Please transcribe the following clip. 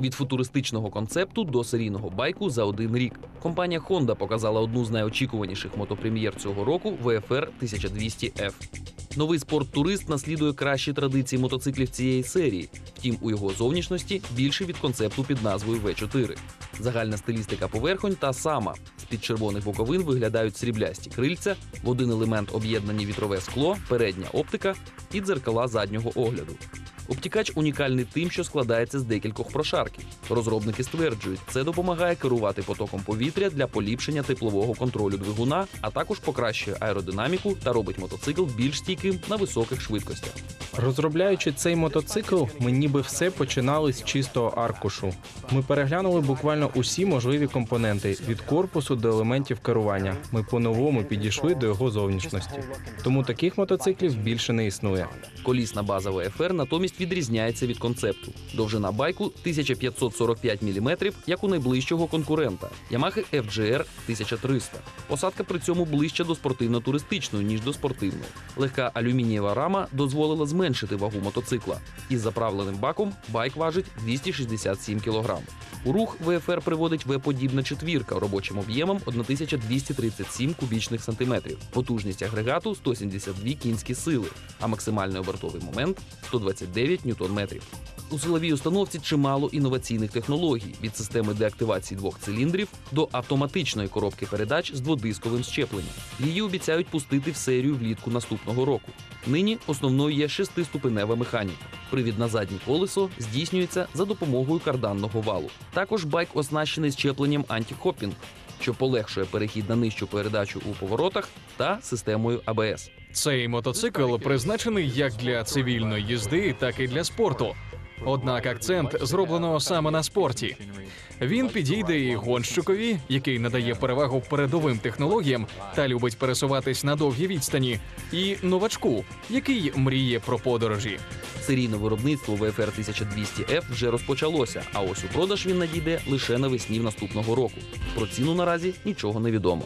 Від футуристичного концепту до серійного байку за один рік. Компанія Honda показала одну з найочікуваніших мотопрем'єр цього року VFR 1200F. Новий спорт-турист наслідує кращі традиції мотоциклів цієї серії. Втім, у його зовнішності більше від концепту під назвою V4. Загальна стилістика поверхонь та сама. З-під червоних боковин виглядають сріблясті крильця, в один елемент об'єднані вітрове скло, передня оптика і дзеркала заднього огляду. Обтікач унікальний тим, що складається з декількох прошарків. Розробники стверджують, це допомагає керувати потоком повітря для поліпшення теплового контролю двигуна, а також покращує аеродинаміку та робить мотоцикл більш стійким на високих швидкостях. Розробляючи цей мотоцикл, ми ніби все починали з чистого аркушу. Ми переглянули буквально усі можливі компоненти від корпусу до елементів керування. Ми по-новому підійшли до його зовнішності. Тому таких мотоциклів більше не існує. Колісна база ВФР натомість відрізняється від концепту. Довжина байку 1545 мм, як у найближчого конкурента Yamaha FGR 1300. Посадка при цьому ближче до спортивно-туристичної, ніж до спортивної. Легка алюмінієва рама дозволила зменшити вагу мотоцикла. Із заправленим баком байк важить 267 кг. У рух ВФР приводить В-подібна четвірка робочим об'ємом 1237 кубічних сантиметрів, потужність агрегату 172 кінські сили, а максимальний обертовий момент 129 ньютон-метрів. У силовій установці чимало інноваційних технологій від системи деактивації двох циліндрів до автоматичної коробки передач з дводисковим щепленням. Її обіцяють пустити в серію влітку наступного року. Нині основною є шестиступенева механіка. Привід на заднє колесо здійснюється за допомогою карданного валу. Також байк оснащений щепленням антихопінг, що полегшує перехід на нижчу передачу у поворотах та системою АБС. Цей мотоцикл призначений як для цивільної їзди, так і для спорту. Однак акцент зроблено саме на спорті. Він підійде і гонщикові, який надає перевагу передовим технологіям та любить пересуватись на довгі відстані, і новачку, який мріє про подорожі. Серійне виробництво VFR 1200F вже розпочалося, а ось у продаж він надійде лише навесні наступного року. Про ціну наразі нічого не відомо.